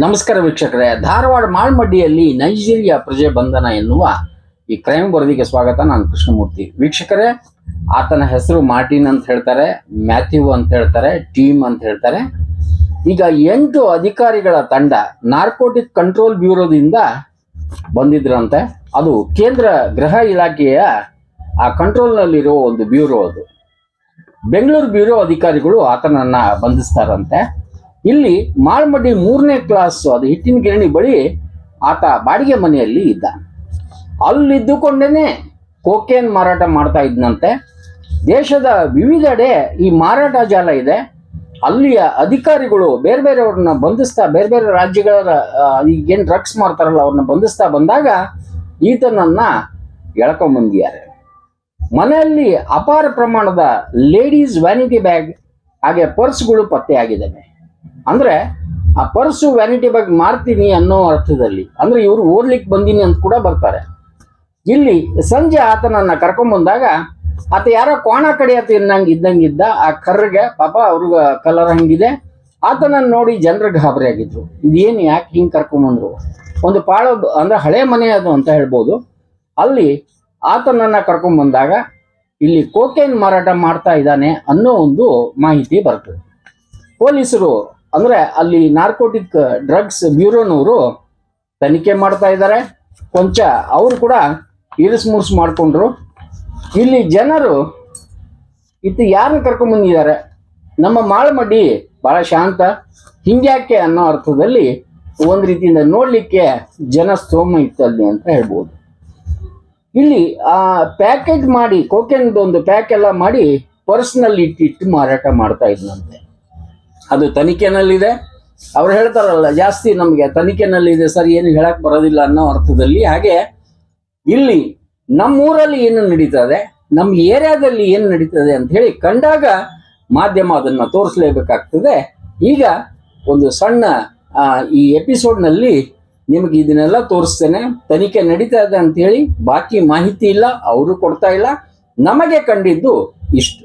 ನಮಸ್ಕಾರ ವೀಕ್ಷಕರೇ. ಧಾರವಾಡ ಮಾಳ್ಮಡ್ಡಿಯಲ್ಲಿ ನೈಜೀರಿಯಾ ಪ್ರಜೆ ಬಂಧನ ಎನ್ನುವ ಈ ಕ್ರೈಮ್ ವರದಿಗೆ ಸ್ವಾಗತ. ನಾನು ಕೃಷ್ಣಮೂರ್ತಿ. ವೀಕ್ಷಕರೇ, ಆತನ ಹೆಸರು ಮಾರ್ಟಿನ್ ಅಂತ ಹೇಳ್ತಾರೆ, ಮ್ಯಾಥ್ಯೂ ಅಂತ ಹೇಳ್ತಾರೆ, ಟೀಮ್ ಅಂತ ಹೇಳ್ತಾರೆ. ಈಗ ಎಂಟು ಅಧಿಕಾರಿಗಳ ತಂಡ ನಾರ್ಕೋಟಿಕ್ ಕಂಟ್ರೋಲ್ ಬ್ಯೂರೋದಿಂದ ಬಂದಿದ್ರಂತೆ. ಅದು ಕೇಂದ್ರ ಗೃಹ ಇಲಾಖೆಯ ಆ ಕಂಟ್ರೋಲ್ನಲ್ಲಿರೋ ಒಂದು ಬ್ಯೂರೋ ಅದು. ಬೆಂಗಳೂರು ಬ್ಯೂರೋ ಅಧಿಕಾರಿಗಳು ಆತನನ್ನ ಬಂಧಿಸ್ತಾರಂತೆ. ಇಲ್ಲಿ ಮಾಳ್ಮಡಿ ಮೂರನೇ ಕ್ಲಾಸ್ ಅದು ಹಿಟ್ಟಿನ ಗಿರಣಿ ಬಳಿ ಆತ ಬಾಡಿಗೆ ಮನೆಯಲ್ಲಿ ಇದ್ದ. ಅಲ್ಲಿದ್ದುಕೊಂಡೇನೆ ಕೋಕೇನ್ ಮಾರಾಟ ಮಾಡ್ತಾ ಇದ್ನಂತೆ. ದೇಶದ ವಿವಿಧೆಡೆ ಈ ಮಾರಾಟ ಜಾಲ ಇದೆ. ಅಲ್ಲಿಯ ಅಧಿಕಾರಿಗಳು ಬೇರೆ ಬೇರೆಯವ್ರನ್ನ ಬಂಧಿಸ್ತಾ, ಬೇರೆ ಬೇರೆ ರಾಜ್ಯಗಳ ಈಗೇನು ಡ್ರಗ್ಸ್ ಮಾಡ್ತಾರಲ್ಲ ಅವ್ರನ್ನ ಬಂಧಿಸ್ತಾ ಬಂದಾಗ ಈತನನ್ನ ಎಳ್ಕೊಂಬಂದಿದ್ದಾರೆ ಮನೆಯಲ್ಲಿ ಅಪಾರ ಪ್ರಮಾಣದ ಲೇಡೀಸ್ ವ್ಯಾನಿಟಿ ಬ್ಯಾಗ್ ಹಾಗೆ ಪರ್ಸ್ಗಳು ಪತ್ತೆಯಾಗಿದ್ದಾವೆ. ಅಂದ್ರೆ, ಆ ಪರ್ಸು ವ್ಯಾನಿಟಿ ಬಗ್ಗೆ ಮಾರ್ತೀನಿ ಅನ್ನೋ ಅರ್ಥದಲ್ಲಿ, ಅಂದ್ರೆ ಇವರು ಓದ್ಲಿಕ್ಕೆ ಬಂದೀನಿ ಅಂತ ಕೂಡ ಬರ್ತಾರೆ. ಇಲ್ಲಿ ಸಂಜೆ ಆತನನ್ನ ಕರ್ಕೊಂಬಂದಾಗ ಆತ ಯಾರೋ ಕೋಣ ಆತ ಇದ್ದಂಗೆ ಇದ್ದಂಗಿದ್ದ, ಆ ಕರ್ರಿಗೆ ಪಾಪ ಅವ್ರಿಗ ಕಲರ್ ಹಂಗಿದೆ. ಆತನನ್ನ ನೋಡಿ ಜನರ ಗಾಬರಿ ಆಗಿದ್ರು. ಇದೇನು ಯಾಕೆ ಹಿಂಗೆ ಕರ್ಕೊಂಬಂದ್ರು ಒಂದು ಪಾಳ ಅಂದ್ರೆ ಹಳೆ ಮನೆ ಅದು ಅಂತ ಹೇಳ್ಬೋದು. ಅಲ್ಲಿ ಆತನನ್ನ ಕರ್ಕೊಂಬಂದಾಗ ಇಲ್ಲಿ ಕೋಕೇನ್ ಮಾರಾಟ ಮಾಡ್ತಾ ಇದ್ದಾನೆ ಅನ್ನೋ ಒಂದು ಮಾಹಿತಿ ಬರ್ತದೆ. ಪೊಲೀಸರು, ಅಂದ್ರೆ ಅಲ್ಲಿ ನಾರ್ಕೋಟಿಕ್ ಡ್ರಗ್ಸ್ ಬ್ಯೂರೋನವರು ತನಿಖೆ ಮಾಡ್ತಾ ಇದ್ದಾರೆ. ಕೊಂಚ ಅವರು ಕೂಡ ಇರಿಸ್ ಮುರ್ಸ್ ಮಾಡಿಕೊಂಡ್ರು. ಇಲ್ಲಿ ಜನರು ಇದು ಯಾರನ್ನ ಕರ್ಕೊಂಬಂದಿದ್ದಾರೆ ನಮ್ಮ ಮಾಳಮಡ್ಡಿ ಭಾಳ ಶಾಂತ. ಹಿಂಗ್ಯಾಕೆ ಅನ್ನೋ ಅರ್ಥದಲ್ಲಿ ಒಂದು ರೀತಿಯಿಂದ ನೋಡಲಿಕ್ಕೆ ಜನ ಸ್ತೋಮ ಇತ್ತಲ್ಲಿ ಅಂತ ಹೇಳ್ಬೋದು. ಇಲ್ಲಿ ಆ ಪ್ಯಾಕೇಜ್ ಮಾಡಿ ಕೋಕೆನ್ದು ಒಂದು ಪ್ಯಾಕ್ ಎಲ್ಲ ಮಾಡಿ ಪರ್ಸ್ನಲ್ಲಿ ಇಟ್ಟಿಟ್ಟು ಮಾರಾಟ ಮಾಡ್ತಾ ಇದ್ನಂತೆ. ಅದು ತನಿಖೆನಲ್ಲಿದೆ. ಅವ್ರು ಹೇಳ್ತಾರಲ್ಲ, ಜಾಸ್ತಿ ನಮಗೆ ತನಿಖೆನಲ್ಲಿದೆ, ಸರ್ ಏನು ಹೇಳಕ್ ಬರೋದಿಲ್ಲ ಅನ್ನೋ ಅರ್ಥದಲ್ಲಿ. ಹಾಗೆ ಇಲ್ಲಿ ನಮ್ಮೂರಲ್ಲಿ ಏನು ನಡೀತದೆ, ನಮ್ಮ ಏರಿಯಾದಲ್ಲಿ ಏನು ನಡೀತದೆ ಅಂತ ಹೇಳಿ ಕಂಡಾಗ ಮಾಧ್ಯಮ ಅದನ್ನ ತೋರಿಸ್ಲೇಬೇಕಾಗ್ತದೆ. ಈಗ ಒಂದು ಸಣ್ಣ ಈ ಎಪಿಸೋಡ್ನಲ್ಲಿ ನಿಮಗೆ ಇದನ್ನೆಲ್ಲ ತೋರಿಸ್ತೇನೆ. ತನಿಖೆ ನಡೀತಾ ಇದೆ ಅಂತ ಹೇಳಿ, ಬಾಕಿ ಮಾಹಿತಿ ಇಲ್ಲ, ಅವರು ಕೊಡ್ತಾ ಇಲ್ಲ. ನಮಗೆ ಕಂಡಿದ್ದು ಇಷ್ಟು.